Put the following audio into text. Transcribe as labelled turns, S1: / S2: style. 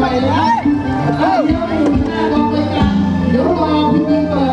S1: ไปม่นะครัเดี๋ยวรอพี่เปิด